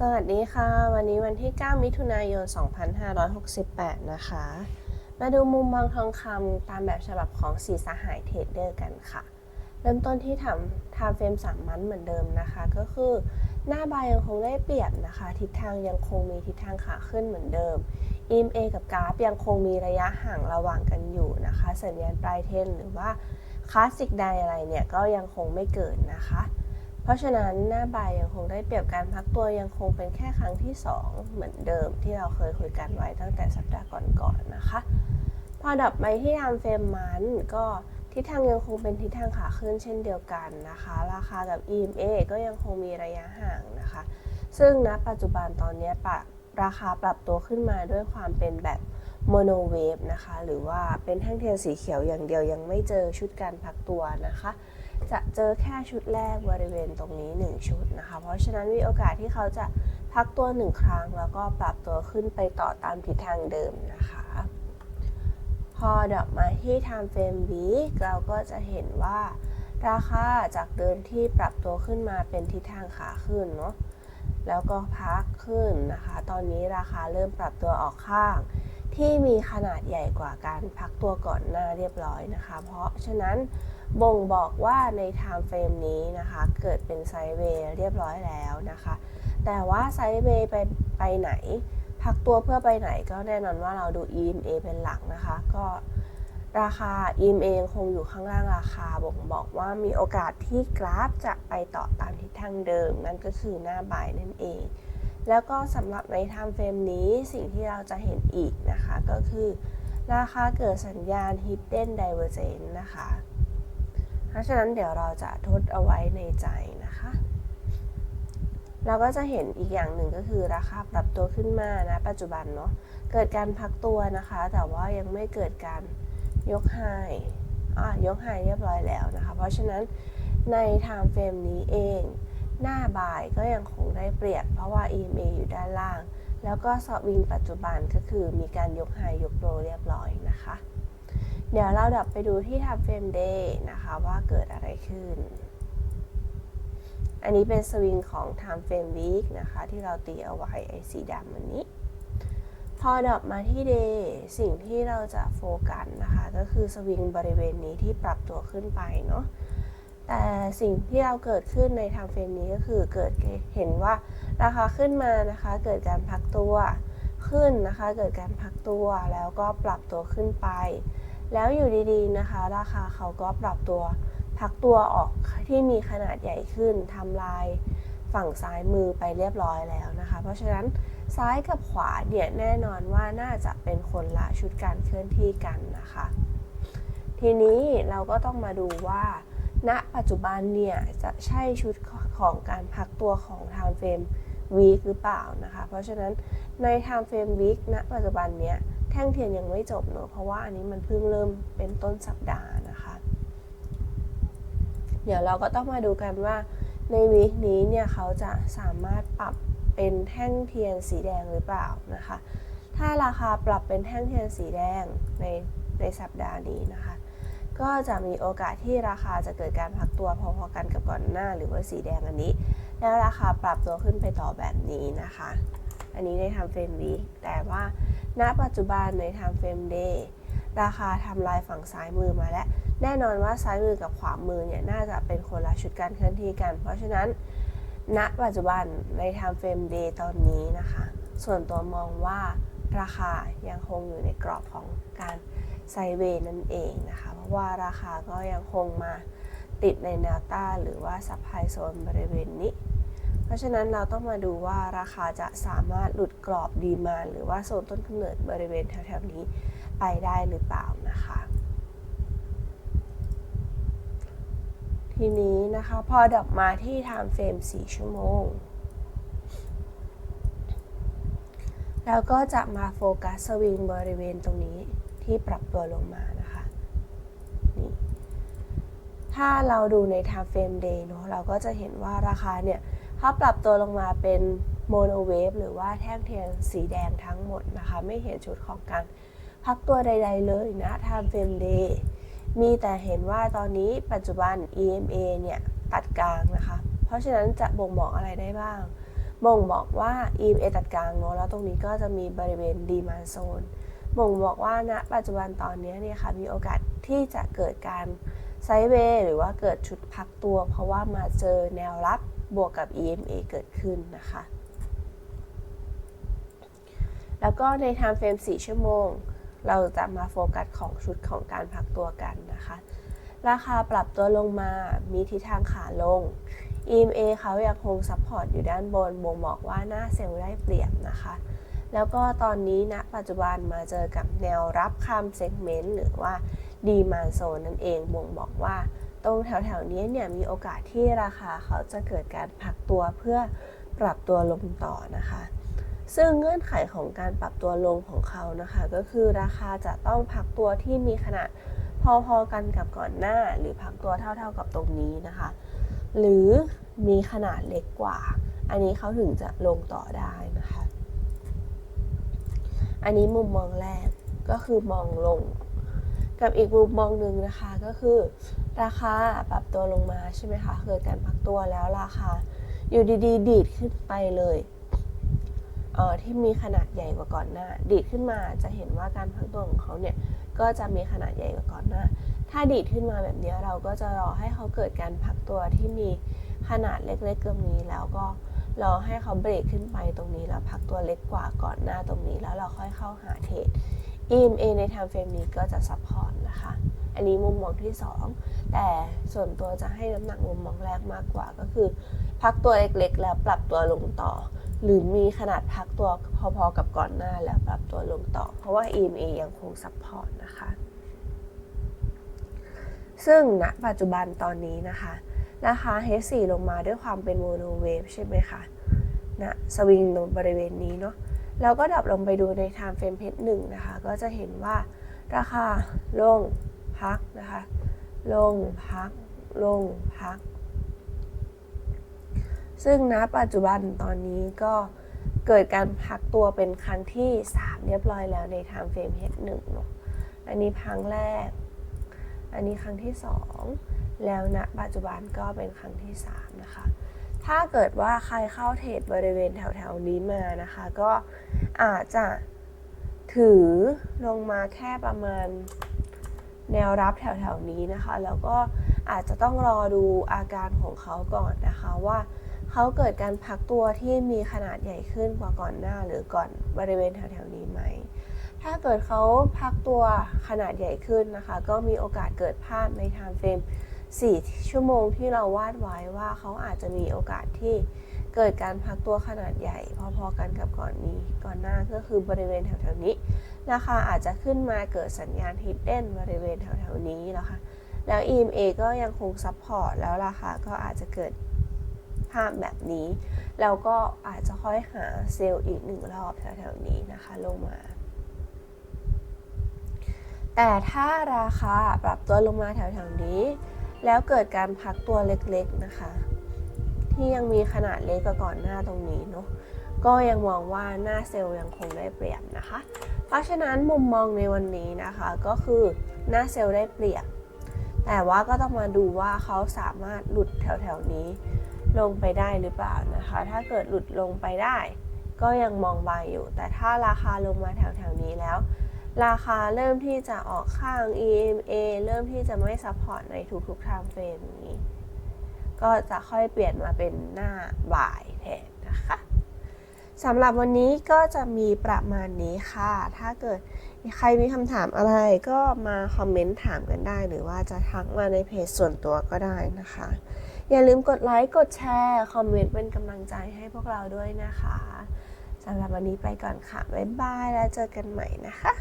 สวัสดีค่ะ วันนี้วันที่ 9 มิถุนายน 2568 นะคะ มาดูมุมมองทองคำตามแบบฉบับของสีสหายเทรดเดอร์กันค่ะ เริ่มต้นที่ทำไทม์เฟรม3มันเหมือนเดิมนะคะ ก็คือหน้าบายยังคงได้เปรียบนะคะ ทิศทางยังคงมีทิศทางขาขึ้นเหมือนเดิม EMA กับกราฟยังคงมีระยะห่างระหว่างกันอยู่นะคะ สัญญาณปลายเทนหรือว่าคลาสสิกไดอะไรเนี่ยก็ยังคงไม่เกิดนะคะ เพราะฉะนั้นหน้าใบายยังคงได้เปรียบการพักตัวยังคงเป็นแค่ครั้งที่ 2 เหมือนเดิมที่เราเคยคุยกันไว้ตั้งแต่สัปดาห์ก่อนๆนนะคะ พอดับไปที่ทำเฟรมมันก็ทิศทางยังคงเป็นทิศทางขาขึ้นเช่นเดียวกันนะคะ ราคากับ EMA ก็ยังคงมีระยะห่างนะคะ ซึ่งณปัจจุบันตอนนี้ปรับราคาปรับตัวขึ้นมาด้วยความเป็นแบบโมโนเวฟนะคะ หรือว่าเป็นแท่งเทียนสีเขียวอย่างเดียวยังไม่เจอชุดการพักตัวนะคะ จะเจอแค่ชุดแรกบริเวณตรงนี้ 1 ชุดนะคะ เพราะฉะนั้นมีโอกาสที่เขาจะพักตัว 1 ครั้ง แล้วก็ปรับตัวขึ้นไปต่อตามทิศทางเดิมนะคะ พอดอกมาที่ time frame week เราก็จะเห็นว่า ราคาจากเดิมที่ปรับตัวขึ้นมาเป็นทิศทางขาขึ้นเนาะแล้วก็พักขึ้นนะคะ ตอนนี้ราคาเริ่มปรับตัวออกข้าง ที่มีขนาดใหญ่กว่าการพักตัวก่อนหน้าเรียบร้อยนะคะ เพราะฉะนั้นบ่งบอกว่าใน time frame นี้นะคะ เกิดเป็นไซด์เวย์เรียบร้อยแล้วนะคะ แต่ว่าไซด์เวย์ไปไปไหน พักตัวเพื่อไปไหนก็แน่นอนว่าเราดู EMA เป็นหลักนะคะ ก็ราคา EMA ยังคงอยู่ข้างล่างราคาบ่งบอกว่ามีโอกาสที่กราฟจะไปต่อตามทิศทางเดิม นั่นก็คือหน้าบ่ายนั่นเอง แล้วก็สำหรับใน time frame นี้สิ่งที่เราจะเห็นอีกนะคะ ก็คือ ราคาเกิดสัญญาณ hidden divergence นะคะ เพราะฉะนั้นเดี๋ยวเราจะทดเอาไว้ในใจนะคะ เราก็จะเห็นอีกอย่างหนึ่งก็คือราคาปรับตัวขึ้นมานะปัจจุบันเนาะเกิดการพักตัวนะคะ แต่ว่ายังไม่เกิดการยกไฮอะยกไฮเรียบร้อยแล้วนะคะ เพราะฉะนั้นใน time frame นี้เอง หน้าบ่ายก็ยังคงได้เปรียบเพราะว่า EMA อยู่ด้านล่าง แล้วก็สวิงปัจจุบันก็คือมีการยกไฮยกโลเรียบร้อยนะคะ เดี๋ยวเราดับไปดูที่ time frame day นะคะว่าเกิดอะไรขึ้น อันนี้เป็นสวิงของ time frame week นะคะที่เราตีเอาไว้ไอ้สีดำอันนี้ พอดับมาที่ day สิ่งที่เราจะโฟกัสนะคะ ก็คือสวิงบริเวณนี้ที่ปรับตัวขึ้นไปเนาะ แต่สิ่งที่เราเกิดขึ้นในทางเฟรมนี้ก็คือเกิดเห็นว่าราคาขึ้นมานะคะ เกิดการพักตัวขึ้นนะคะ เกิดการพักตัวแล้วก็ปรับตัวขึ้นไป แล้วอยู่ดีๆนะคะ ราคาเขาก็ปรับตัวพักตัวออกที่มีขนาดใหญ่ขึ้นทำลายฝั่งซ้ายมือไปเรียบร้อยแล้วนะคะ เพราะฉะนั้นซ้ายกับขวาเนี่ยแน่นอนว่าน่าจะเป็นคนละชุดการเคลื่อนที่กันนะคะ ทีนี้เราก็ต้องมาดูว่า ณปัจจุบันเนี่ยจะใช่ชุดของการพักตัวของ time frame week หรือเปล่านะคะ เพราะฉะนั้นใน time frame week ณปัจจุบันเนี้ยแท่งเทียนยังไม่จบเนอะเพราะว่าอันนี้มันเพิ่งเริ่มเป็นต้นสัปดาห์นะคะ เดี๋ยวเราก็ต้องมาดูกันว่าในวีคนี้เนี่ยเขาจะสามารถปรับเป็นแท่งเทียนสีแดงหรือเปล่านะคะ ถ้าราคาปรับเป็นแท่งเทียนสีแดงในในสัปดาห์นี้นะคะ ก็จะมีโอกาสที่ราคาจะเกิดการพักตัวพอๆกันกับก่อนหน้าหรือว่าสีแดงอันนี้ แล้วราคาปรับตัวขึ้นไปต่อแบบนี้นะคะ อันนี้ในทำเฟรมวีแต่ว่า ณ ปัจจุบันในทำเฟรมเดย์ราคาทำลายฝั่งซ้ายมือมาแล้ว แน่นอนว่าซ้ายมือกับขวามือเนี่ยน่าจะเป็นคนละชุดการเคลื่อนที่กัน เพราะฉะนั้น ณ ปัจจุบันใน time frame day ตอนนี้นะคะ ส่วนตัวมองว่าราคายังคงอยู่ในกรอบของการ ไซเวย์นั่นเองนะคะ เพราะว่าราคาก็ยังคงมาติดในแนวต้านหรือว่าซับไพโซนบริเวณนี้ เพราะฉะนั้นเราต้องมาดูว่าราคาจะสามารถหลุดกรอบดีมาหรือว่าโซนต้นกำเนิดบริเวณแถวๆนี้ไปได้หรือเปล่านะคะ ทีนี้นะคะพอดอกมาที่ time frame 4 ชั่วโมง แล้วก็จะมาโฟกัสสวิงบริเวณตรงนี้ ที่ปรับตัวลงมานะคะนี่ถ้าเราดูใน time frame day เนอะเราก็จะเห็นว่าราคาเนี่ยถ้าปรับตัวลงมาเป็นโมโนเวฟหรือว่าแท่งเทียนสีแดงทั้งหมดนะคะ ไม่เห็นชุดของการพักตัวใด ๆ เลยนะ time frame day มีแต่เห็นว่าตอนนี้ปัจจุบัน EMA เนี่ยตัดกลางนะคะ เพราะฉะนั้นจะบ่งบอกอะไรได้บ้างบ่งบอกว่า EMA ตัดกลางเนาะแล้วตรงนี้ก็จะมีบริเวณ demand zone บ่งบอกว่าณปัจจุบันตอนนี้เนี่ยค่ะมีโอกาสที่จะเกิดการไซด์เวย์หรือว่าเกิดชุดพักตัว เพราะว่ามาเจอแนวรับบวกกับ EMA เกิดขึ้นนะคะ แล้วก็ใน time frame 4 ชั่วโมง เราจะมาโฟกัสของชุดของการพักตัวกันนะคะ ราคาปรับตัวลงมามีทิศทางขาลง EMA เขายังคงซัพพอร์ตอยู่ด้านบนบ่งบอกว่าหน้าเซลล์ได้เปรียบนะคะ แล้วก็ตอนนี้ณนะปัจจุบันมาเจอกับแนวรับข้ามเซกเมนต์หรือว่าดีมาโซนนั่นเองบ่งบอกว่า ตรงแถวๆนี้เนี่ยมีโอกาสที่ราคาเขาจะเกิดการพักตัวเพื่อปรับตัวลงต่อนะคะ ซึ่งเงื่อนไขของการปรับตัวลงของเขานะคะ ก็คือราคาจะต้องพักตัวที่มีขนาดพอๆกันกับก่อนหน้า หรือพักตัวเท่าๆกับตรงนี้นะคะ หรือมีขนาดเล็กกว่า อันนี้เขาถึงจะลงต่อได้นะคะ อันนี้มุมมองแรกก็คือมองลง กับอีกมุมมองหนึ่งนะคะก็คือ ราคาปรับตัวลงมาใช่ไหมคะเกิดการพักตัวแล้วราคา อยู่ดีๆ ดีดขึ้นไปเลยเออที่มีขนาดใหญ่กว่าก่อนหน้า ดีดขึ้นมาจะเห็นว่าการพักตัวของเขาเนี่ยก็จะมีขนาดใหญ่กว่าก่อนหน้า ถ้าดีดขึ้นมาแบบนี้เราก็จะรอให้เขาเกิดการพักตัวที่มีขนาดเล็กๆตรงนี้แล้วก็ รอให้เขาเบรกขึ้นไปตรงนี้แล้วพักตัวเล็กกว่าก่อนหน้าตรงนี้แล้วเราค่อยเข้าหาเทรด EMA ใน time frame นี้ก็จะซัพพอร์ตนะคะ อันนี้มุมมองที่ 2 แต่ส่วนตัวจะให้น้ำหนักมุมมองแรกมากกว่าก็คือ พักตัวเล็กๆ แล้วปรับตัวลงต่อ หรือมีขนาดพักตัวพอๆกับก่อนหน้าแล้วปรับตัวลงต่อ เพราะว่า EMA ยังคงซัพพอร์ตนะคะ ซึ่งณปัจจุบันตอนนี้นะคะ ราคา H4 ลงมาด้วยความเป็นโมโนเวฟใช่ไหมคะนะสวิงตรงบริเวณนี้เนาะแล้วก็ดับลงไปดูใน time frame H1 นะคะ ก็จะเห็นว่าราคาลงพักนะคะ ลงพัก ลงพัก ซึ่งณปัจจุบันตอนนี้ก็เกิดการพักตัวเป็นครั้งที่ 3 เรียบร้อยแล้วใน time frame H1 เนาะอันนี้พังแรก อันนี้ครั้งที่ 2 แล้วณปัจจุบันก็เป็นครั้งที่ 3 นะคะ ถ้าเกิดว่าใครเข้าเทรดบริเวณแถวๆนี้มานะคะ ก็อาจจะถือลงมาแค่ประมาณแนวรับแถวๆนี้นะคะ แล้วก็อาจจะต้องรอดูอาการของเขาก่อนนะคะว่าเขาเกิดการพักตัวที่มีขนาดใหญ่ขึ้นกว่าก่อนหน้าหรือก่อนบริเวณแถวๆนี้ไหม ถ้าเกิดเขาพักตัวขนาดใหญ่ขึ้นนะคะ ก็มีโอกาสเกิดภาพใน time frame 4ชั่วโมงที่เราวาดไว้ว่าเขาอาจจะมีโอกาสที่เกิดการพักตัวขนาดใหญ่ พอๆกันกับก่อนนี้ก่อนหน้าก็คือบริเวณแถวๆนี้ราคาอาจจะขึ้นมาเกิดสัญญาณ hidden บริเวณแถวๆนี้แล้วค่ะแล้ว EMA ก็ยังคงซัพพอร์ตแล้วราคาก็อาจจะเกิดภาพแบบนี้ แล้วก็อาจจะค่อยหาเซลล์อีกหนึ่งรอบแถวๆนี้นะคะลงมา แต่ถ้าราคาปรับตัวลงมาแถวๆนี้ แล้วเกิดการพักตัวเล็กๆนะคะ ที่ยังมีขนาดเล็กกว่าก่อนหน้าตรงนี้เนาะก็ยังมองว่าหน้าเซลล์ยังคงได้เปรียบนะคะ เพราะฉะนั้นมุมมองในวันนี้นะคะก็คือหน้าเซลล์ได้เปรียบ แต่ว่าก็ต้องมาดูว่าเขาสามารถหลุดแถวๆนี้ ลงไปได้หรือเปล่านะคะ ถ้าเกิดหลุดลงไปได้ ก็ยังมองบายอยู่ แต่ถ้าราคาลงมาแถวๆนี้แล้ว ราคาเริ่มที่จะออกข้าง EMA เริ่มที่จะไม่ซัพพอร์ตในทุกๆ time frame นี้ ก็จะค่อยเปลี่ยนมาเป็นหน้าบ่ายแทนนะคะสำหรับวันนี้ก็จะมีประมาณนี้ค่ะ ถ้าเกิดใครมีคำถามอะไรก็มาคอมเมนต์ถามกันได้ หรือว่าจะทักมาในเพจส่วนตัวก็ได้นะคะ อย่าลืมกดไลค์กดแชร์คอมเมนต์เป็นกำลังใจให้พวกเราด้วยนะคะสำหรับวันนี้ไปก่อนค่ะ บ๊ายบาย แล้วเจอกันใหม่นะคะ